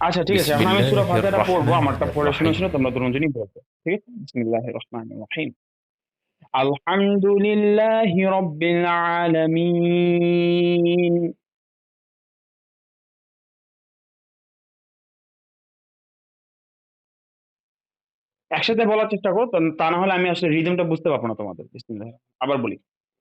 আচ্ছা ঠিক আছে এখন আমি সূরা বিসমিল্লাহির পড়ব আমারটা পড়ে শুনে শুনে তোমরা দুজনই বলবে ঠিক আছে? বিসমিল্লাহির রহমানির রহিম। আলহামদুলিল্লাহি রাব্বিল আলামিন। একসাথে বলার চেষ্টা করো তা- তা না হলে আমি আসলে রিদমটা বুঝতে পারব না তোমাদের বিসমিল্লাহ আবার বলি।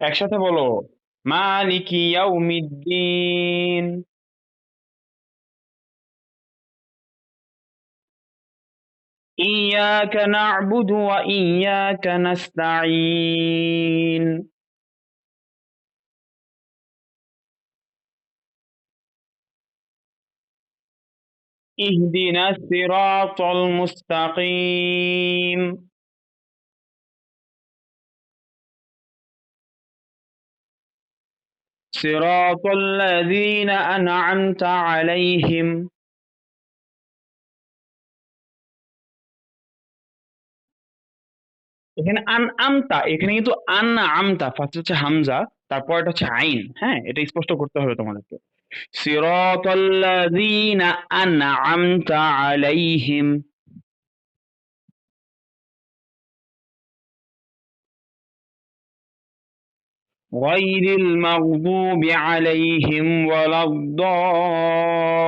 একসাথে বলো মালিক ইয়াউমিদ্দিন إياك نعبد وإياك نستعين اهدنا الصراط المستقيم صراط الذين أنعمت عليهم এখানে আন আমতা এখানে কিন্তু আন না আমতা ফার্স্ট হচ্ছে হামজা তারপর এটা হচ্ছে আইন হ্যাঁ এটা স্পষ্ট করতে হবে তোমাদেরকে সিরাতাল্লাযীনা আনআমতা আলাইহিম غير المغضوب عليهم ولا الضالين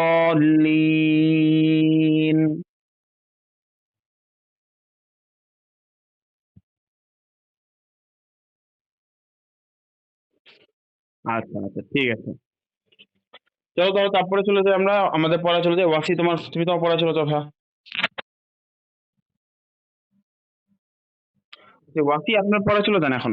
আচ্ছা আচ্ছা ঠিক আছে চলো তাহলে তারপরে চলে যাই আমরা আমাদের পড়া চলে যাই ওয়াসি তোমার তুমি তোমার পড়া চলে যাও হ্যাঁ ওয়াসি আপনার পড়া চলে যান এখন